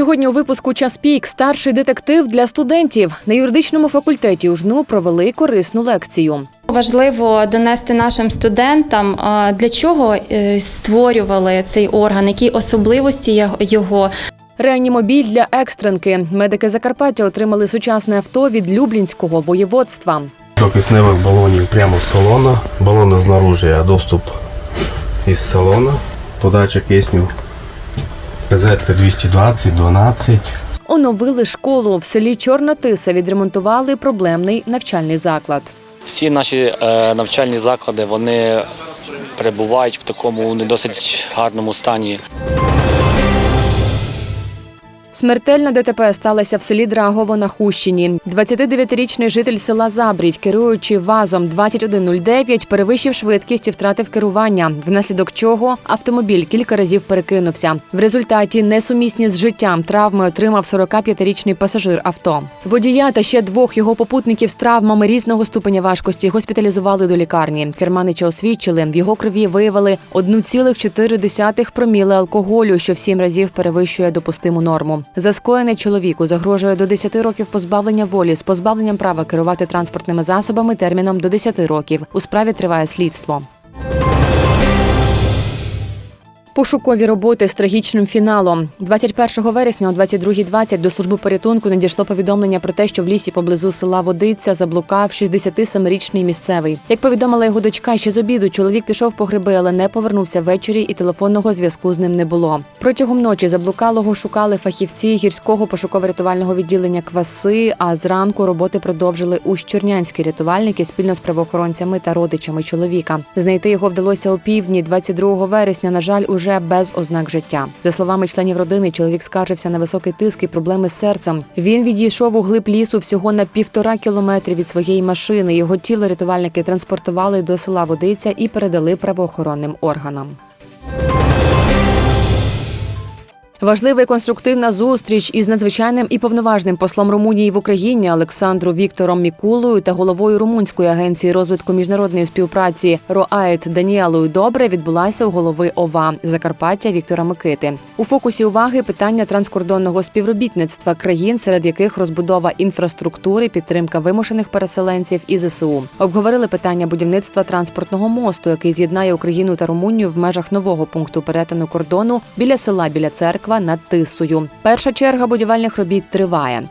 Сьогодні у випуску час пік старший детектив для студентів на юридичному факультеті у жну провели корисну лекцію. Важливо донести нашим студентам, для чого е, створювали цей орган, які особливості його. Реанімобіль для екстренки. Медики Закарпаття отримали сучасне авто від Люблінського воєводства. До кисневих балонів прямо з салона. Балони знаружи, а доступ із салона. Подача кисню. Розетка 220, 12. Оновили школу в селі Чорна Тиса. Відремонтували проблемний навчальний заклад. Всі наші е, навчальні заклади вони перебувають в такому не досить гарному стані. Смертельна ДТП сталася в селі Драгово на Хущині. 29-річний житель села Забрідь, керуючи ВАЗом 2109, перевищив швидкість і втратив керування, внаслідок чого автомобіль кілька разів перекинувся. В результаті несумісні з життям травми отримав 45-річний пасажир авто. Водія та ще двох його попутників з травмами різного ступеня важкості госпіталізували до лікарні. Керманича освідчили, в його крові виявили 1,4 проміли алкоголю, що в сім разів перевищує допустиму норму. За скоєне чоловіку загрожує до 10 років позбавлення волі з позбавленням права керувати транспортними засобами терміном до 10 років. У справі триває слідство. Пошукові роботи з трагічним фіналом. 21 вересня о 22.20 до служби порятунку надійшло повідомлення про те, що в лісі поблизу села Водиця заблукав 67-річний місцевий. Як повідомила його дочка, ще з обіду чоловік пішов по гриби, але не повернувся ввечері, і телефонного зв'язку з ним не було. Протягом ночі заблукалого шукали фахівці гірського пошуково-рятувального відділення Кваси. А зранку роботи продовжили ущорнянські рятувальники спільно з правоохоронцями та родичами чоловіка. Знайти його вдалося опівдні 22 вересня. На жаль, уже без ознак життя. За словами членів родини, чоловік скаржився на високий тиск і проблеми з серцем. Він відійшов у глиб лісу всього на півтора кілометри від своєї машини. Його тіло рятувальники транспортували до села Водиця і передали правоохоронним органам. Важлива і конструктивна зустріч із надзвичайним і повноважним послом Румунії в Україні Олександру Віктором Мікулою та головою Румунської агенції розвитку міжнародної співпраці РОАЕТ Даніелою Добре відбулася у голови ОВА Закарпаття Віктора Микити. У фокусі уваги питання транскордонного співробітництва країн, серед яких розбудова інфраструктури, підтримка вимушених переселенців і ЗСУ. Обговорили питання будівництва транспортного мосту, який з'єднає Україну та Румунію в межах нового пункту перетину кордону біля села біля церква над Тисою. Перша черга будівельних робіт триває.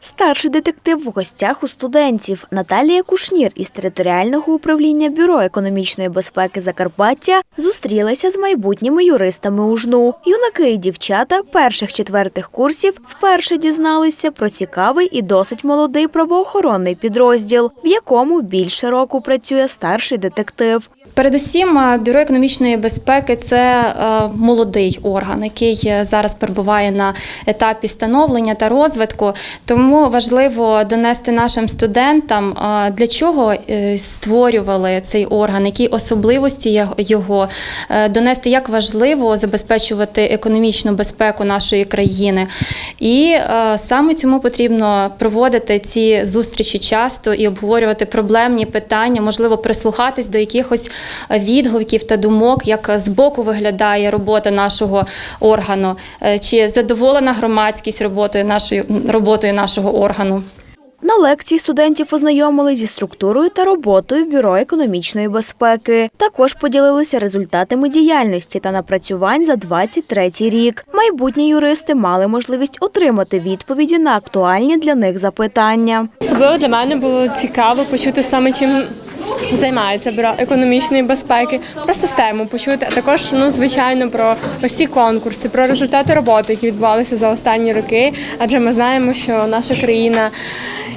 Старший детектив в гостях у студентів Наталія Кушнір із територіального управління Бюро економічної безпеки Закарпаття зустрілася з майбутніми юристами у жну. Юнаки і дівчата перших четвертих курсів вперше дізналися про цікавий і досить молодий правоохоронний підрозділ, в якому більше року працює старший детектив. Передусім, е, бюро економічної безпеки це е, молодий орган, який е, зараз перебуває на етапі становлення та розвитку. Тому важливо донести нашим студентам, для чого створювали цей орган, які особливості його, донести, як важливо забезпечувати економічну безпеку нашої країни. І саме цьому потрібно проводити ці зустрічі часто і обговорювати проблемні питання, можливо, прислухатись до якихось відгуків та думок, як збоку виглядає робота нашого органу, е, чи задоволена громадськість роботою нашої роботою нашого органу. На лекції студентів ознайомили зі структурою та роботою Бюро економічної безпеки. Також поділилися результатами діяльності та напрацювань за 23 рік. Майбутні юристи мали можливість отримати відповіді на актуальні для них запитання. Особливо для мене було цікаво почути саме чим займається бюро економічної безпеки, про систему почути, а також ну звичайно про ось конкурси, про результати роботи, які відбувалися за останні роки. Адже ми знаємо, що наша країна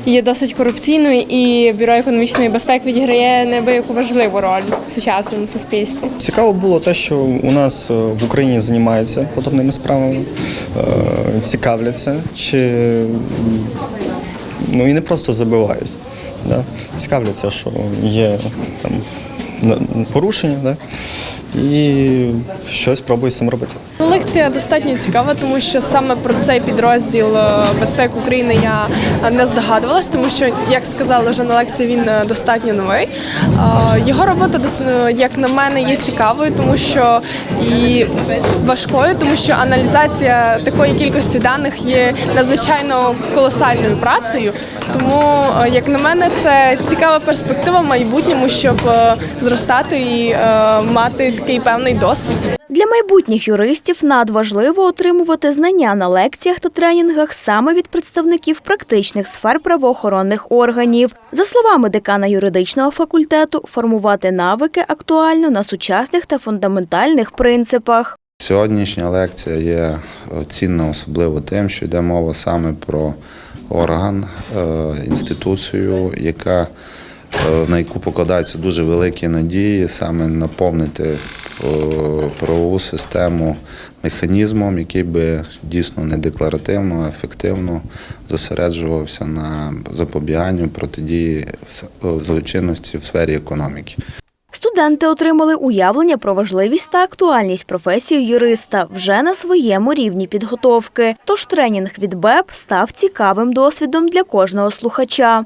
є досить корупційною, і бюро економічної безпеки відіграє неабияку важливу роль в сучасному суспільстві. Цікаво було те, що у нас е, в Україні займаються подобними справами, е, цікавляться, чи ну і не просто забивають. Да? Цікавляться, що є там порушення, да? І щось пробую з цим робити. Лекція достатньо цікава, тому що саме про цей підрозділ е, безпеки України я не здогадувалась, тому що, як сказали вже на лекції, він е, достатньо новий. Е, Його робота, як на мене, є цікавою, тому що і важкою, тому що аналізація такої кількості даних є надзвичайно колосальною працею. Тому, як на мене, це цікава перспектива в майбутньому, щоб зростати і мати такий певний досвід. Для майбутніх юристів надважливо отримувати знання на лекціях та тренінгах саме від представників практичних сфер правоохоронних органів. За словами декана юридичного факультету, формувати навики актуально на сучасних та фундаментальних принципах. Сьогоднішня лекція є цінна особливо тим, що йде мова саме про орган, е, інституцію, яка, е, на яку покладаються дуже великі надії, саме наповнити е, правову систему механізмом, який би дійсно не декларативно, а ефективно зосереджувався на запобіганню протидії в- злочинності в сфері економіки. Студенти отримали уявлення про важливість та актуальність професії юриста вже на своєму рівні підготовки. Тож тренінг від БЕП став цікавим досвідом для кожного слухача.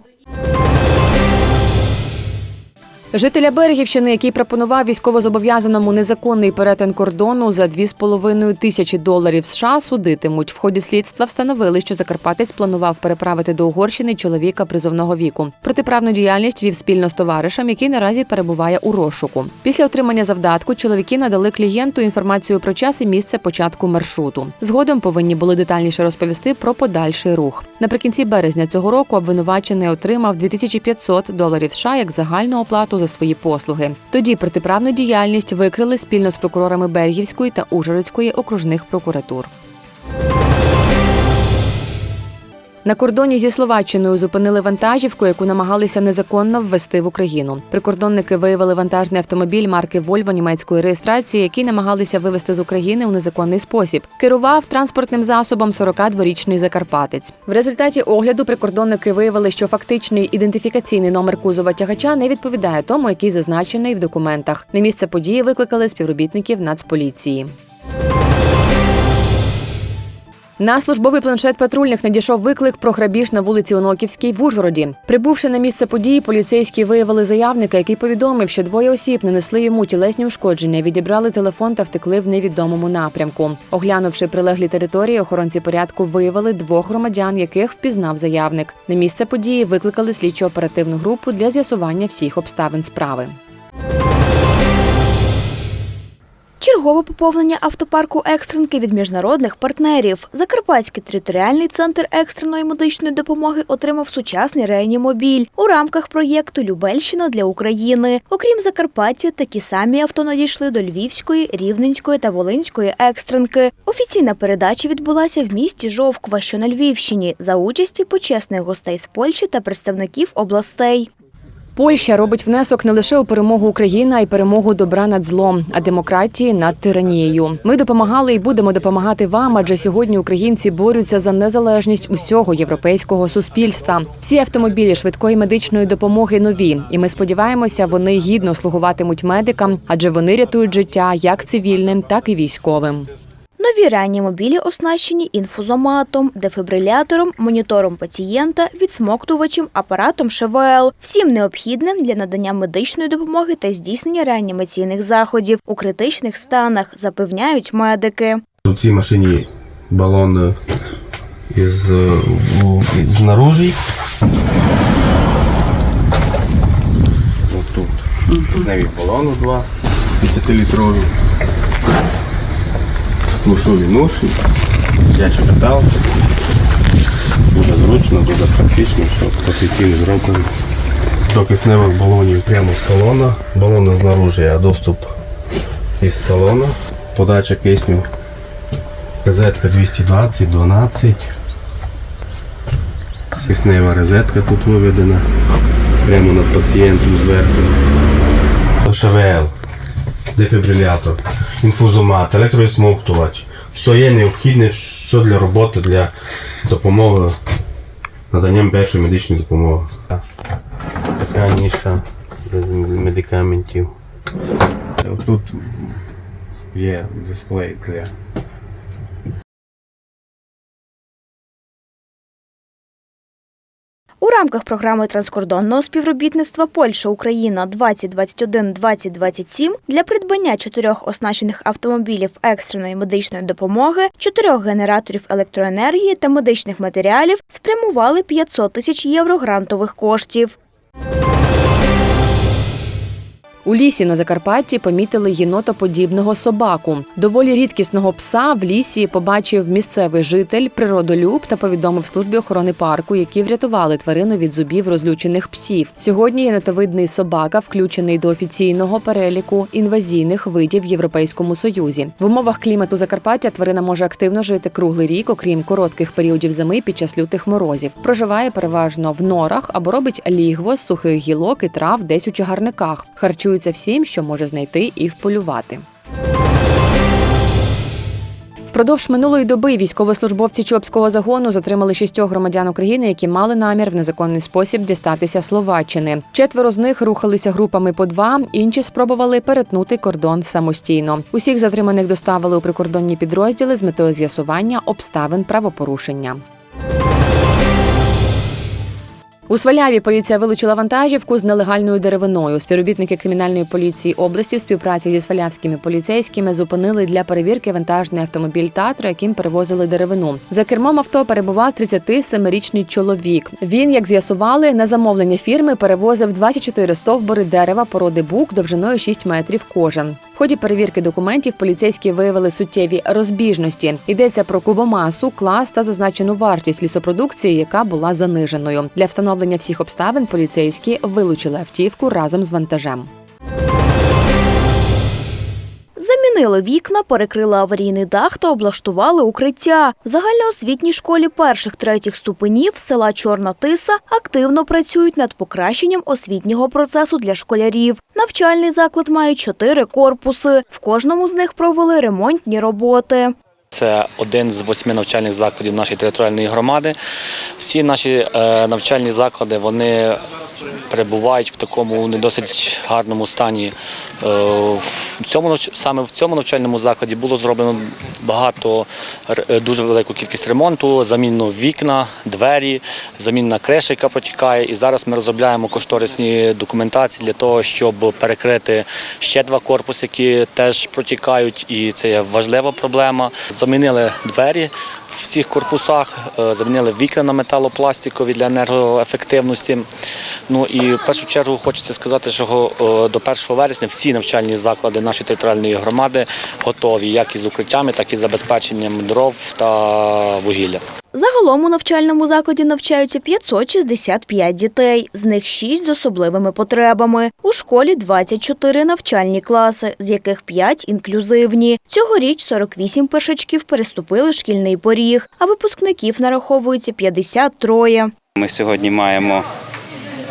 Жителя Берегівщини, який пропонував військовозобов'язаному незаконний перетин кордону за 2,5 тисячі доларів США, судитимуть. В ході слідства встановили, що Закарпатець планував переправити до Угорщини чоловіка призовного віку. Протиправну діяльність вів спільно з товаришем, який наразі перебуває у розшуку. Після отримання завдатку чоловіки надали клієнту інформацію про час і місце початку маршруту. Згодом повинні були детальніше розповісти про подальший рух. Наприкінці березня цього року обвинувачений отримав 2500 доларів США як загальну оплату за свої послуги. Тоді протиправну діяльність викрили спільно з прокурорами Бельгівської та Ужгородської окружних прокуратур. На кордоні зі Словаччиною зупинили вантажівку, яку намагалися незаконно ввести в Україну. Прикордонники виявили вантажний автомобіль марки Вольво німецької реєстрації, який намагалися вивезти з України у незаконний спосіб. Керував транспортним засобом 42-річний закарпатець. В результаті огляду прикордонники виявили, що фактичний ідентифікаційний номер кузова тягача не відповідає тому, який зазначений в документах. На місце події викликали співробітників Нацполіції. На службовий планшет патрульних надійшов виклик про грабіж на вулиці Оноківській в Ужгороді. Прибувши на місце події, поліцейські виявили заявника, який повідомив, що двоє осіб нанесли йому тілесні ушкодження, відібрали телефон та втекли в невідомому напрямку. Оглянувши прилеглі території, охоронці порядку виявили двох громадян, яких впізнав заявник. На місце події викликали слідчо-оперативну групу для з'ясування всіх обставин справи. Чергове поповнення автопарку екстренки від міжнародних партнерів. Закарпатський територіальний центр екстреної медичної допомоги отримав сучасний реанімобіль у рамках проєкту Любельщина для України. Окрім Закарпаття, такі самі авто надійшли до Львівської, Рівненської та Волинської екстренки. Офіційна передача відбулася в місті Жовква, що на Львівщині, за участі почесних гостей з Польщі та представників областей. Польща робить внесок не лише у перемогу України, а й перемогу добра над злом, а демократії над тиранією. Ми допомагали і будемо допомагати вам, адже сьогодні українці борються за незалежність усього європейського суспільства. Всі автомобілі швидкої медичної допомоги нові, і ми сподіваємося, вони гідно слугуватимуть медикам, адже вони рятують життя як цивільним, так і військовим. Нові реанімобілі оснащені інфузоматом, дефібрилятором, монітором пацієнта, відсмоктувачем, апаратом ШВЛ, всім необхідним для надання медичної допомоги та здійснення реанімаційних заходів у критичних станах, запевняють медики. У цій машині балон е, із, е, знаружі. Ось тут. Кисневі балони два 10-літрові. Нушові ноші. Дячий метал. Дуже зручно, дуже практично, все професійно зроблено. До кисневих балонів прямо з салона. Балони знаружі, а доступ із салона. Подача кисню Розетка 220, 12. Киснева розетка тут виведена. Прямо над пацієнтом зверху. ШВЛ, дефібрилятор, інфузомат, електроісмоктувач. Все є необхідне, все для роботи, для допомоги, наданням першої медичної допомоги. Така ніша медикаментів. Тут є дисплей для У рамках програми транскордонного співробітництва Польща Україна 2021-2027 для придбання чотирьох оснащених автомобілів екстреної медичної допомоги, чотирьох генераторів електроенергії та медичних матеріалів спрямували 500 тисяч євро грантових коштів. У лісі на Закарпатті помітили єнотоподібного собаку. Доволі рідкісного пса в лісі побачив місцевий житель, природолюб та повідомив службі охорони парку, які врятували тварину від зубів розлючених псів. Сьогодні єнотовидний собака включений до офіційного переліку інвазійних видів в Європейському Союзі. В умовах клімату Закарпаття тварина може активно жити круглий рік, окрім коротких періодів зими під час лютих морозів. Проживає переважно в норах або робить лігво з сухих гілок і трав десь у чагарниках. Харчується всім, що може знайти і вполювати. Впродовж минулої доби військовослужбовці Чопського загону затримали шістьох громадян України, які мали намір в незаконний спосіб дістатися Словаччини. Четверо з них рухалися групами по два, інші спробували перетнути кордон самостійно. Усіх затриманих доставили у прикордонні підрозділи з метою з'ясування обставин правопорушення. У Сваляві поліція вилучила вантажівку з нелегальною деревиною. Співробітники кримінальної поліції області в співпраці зі свалявськими поліцейськими зупинили для перевірки вантажний автомобіль Татра, яким перевозили деревину. За кермом авто перебував 37-річний чоловік. Він, як з'ясували, на замовлення фірми перевозив 24 стовбури дерева породи бук довжиною 6 метрів кожен. Ході перевірки документів поліцейські виявили суттєві розбіжності. Йдеться про кубомасу, клас та зазначену вартість лісопродукції, яка була заниженою. Для встановлення всіх обставин поліцейські вилучили автівку разом з вантажем. Замінили вікна, перекрили аварійний дах та облаштували укриття. В загальноосвітній школі перших-третіх ступенів села Чорна Тиса активно працюють над покращенням освітнього процесу для школярів. Навчальний заклад має чотири корпуси. В кожному з них провели ремонтні роботи. Це один з восьми навчальних закладів нашої територіальної громади. Всі наші е, навчальні заклади вони перебувають в такому не досить гарному стані. Е, в цьому саме в цьому навчальному закладі було зроблено багато е, дуже велику кількість ремонту, заміну вікна, двері, заміна криша, яка протікає. І зараз ми розробляємо кошторисні документації для того, щоб перекрити ще два корпуси, які теж протікають, і це є важлива проблема. Замінили двері всіх корпусах, е, замінили вікна на металопластикові для енергоефективності. Ну і в першу чергу хочеться сказати, що е, до 1 вересня всі навчальні заклади нашої територіальної громади готові як із укриттями, так і з забезпеченням дров та вугілля. Загалом у навчальному закладі навчаються 565 дітей, з них 6 з особливими потребами. У школі 24 навчальні класи, з яких 5 інклюзивні. Цьогоріч 48 першачків переступили шкільний поріг, а випускників нараховується 53. Ми сьогодні маємо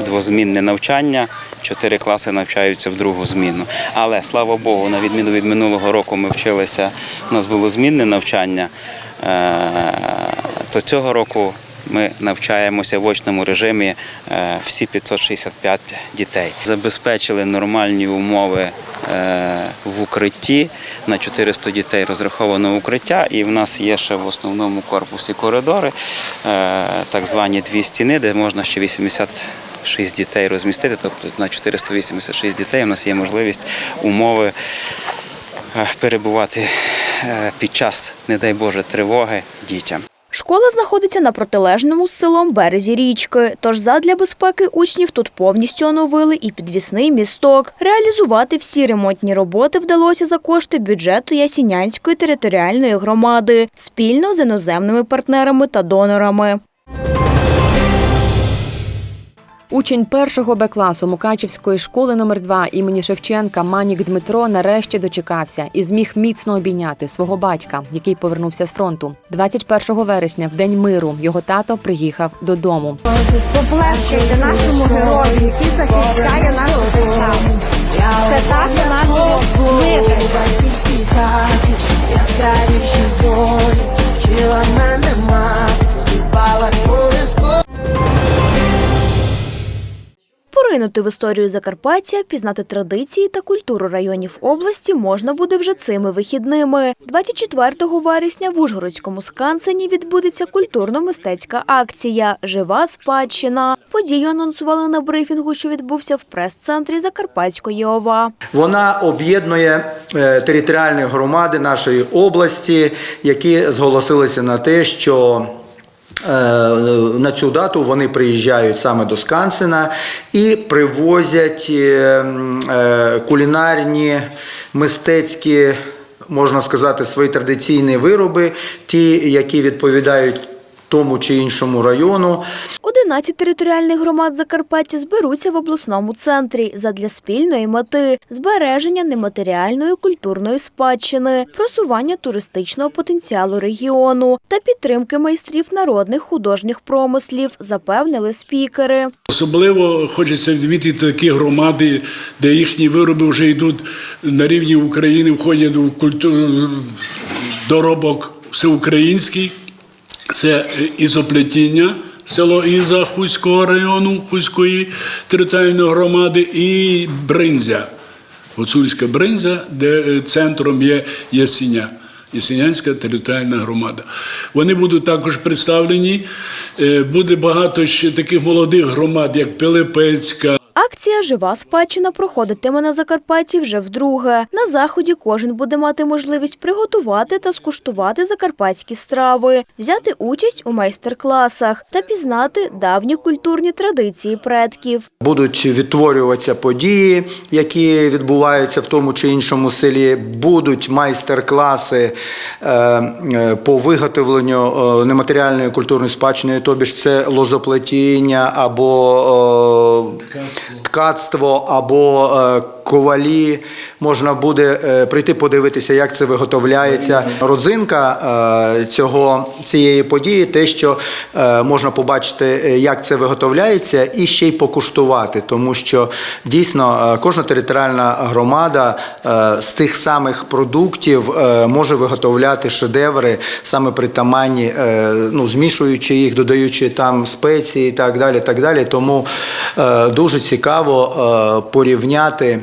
двозмінне навчання. Чотири класи навчаються в другу зміну. Але слава Богу, на відміну від минулого року ми вчилися. У нас було змінне навчання. То цього року ми навчаємося в очному режимі е, всі 565 дітей. Забезпечили нормальні умови е, в укритті. На 400 дітей розраховано укриття, і в нас є ще в основному корпусі коридори, е, так звані дві стіни, де можна ще 86 дітей розмістити. Тобто на 486 дітей у нас є можливість умови перебувати під час, не дай Боже, тривоги дітям. Школа знаходиться на протилежному з селом березі річки. Тож задля безпеки учнів тут повністю оновили і підвісний місток. Реалізувати всі ремонтні роботи вдалося за кошти бюджету Ясінянської територіальної громади спільно з іноземними партнерами та донорами. Учень першого Б класу Мукачівської школи номер 2 імені Шевченка Манік Дмитро нарешті дочекався і зміг міцно обійняти свого батька, який повернувся з фронту. 21 вересня, в день миру, його тато приїхав додому. Поплескайте нашому герою, який захищає нашу державу. Це тато нашого миру. Поринути Поринути в історію Закарпаття, пізнати традиції та культуру районів області можна буде вже цими вихідними. 24 вересня в Ужгородському скансені відбудеться культурно-мистецька акція Жива спадщина. Подію анонсували на брифінгу, що відбувся в прес-центрі Закарпатської ОВА. Вона об'єднує е, територіальні громади нашої області, які зголосилися на те, що на цю дату вони приїжджають саме до Скансена і привозять е, е, кулінарні, мистецькі, можна сказати, свої традиційні вироби, ті, які відповідають тому чи іншому району. 11 територіальних громад Закарпаття зберуться в обласному центрі задля спільної мети збереження нематеріальної культурної спадщини, просування туристичного потенціалу регіону та підтримки майстрів народних художніх промислів, запевнили спікери. Особливо хочеться відмітити такі громади, де їхні вироби вже йдуть на рівні України, входять у культуру доробок всеукраїнський. Це ізоплетіння, село Іза Хуського району, Хуської територіальної громади, і Бринзя, Гуцульська Бринзя, де е, центром є Ясіня. Ясінянська територіальна громада. Вони будуть також представлені. Е, Буде багато ще таких молодих громад, як Пилипецька, Акція Жива спадщина проходитиме на Закарпатті вже вдруге. На заході кожен буде мати можливість приготувати та скуштувати закарпатські страви, взяти участь у майстер-класах та пізнати давні культурні традиції предків. Будуть відтворюватися події, які відбуваються в тому чи іншому селі. Будуть майстер-класи е, е, по виготовленню е, нематеріальної культурної спадщини, тобі ж це лозоплетіння або ткацтво, або е, ковалі. Можна буде е, прийти подивитися, як це виготовляється. Родзинка е, цього цієї події, те, що можна побачити, як це виготовляється, і ще й покуштувати, тому що дійсно кожна територіальна громада з тих самих продуктів може виготовляти шедеври саме притаманні, ну змішуючи їх, додаючи там спеції і так далі. Так далі. Тому дуже цікаво е, порівняти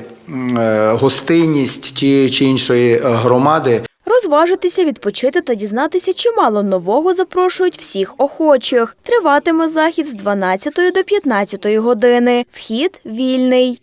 е, гостинність тієї чи іншої е, громади Розважитися, відпочити та дізнатися чимало нового запрошують всіх охочих. Триватиме захід з 12 до 15 години. Вхід вільний.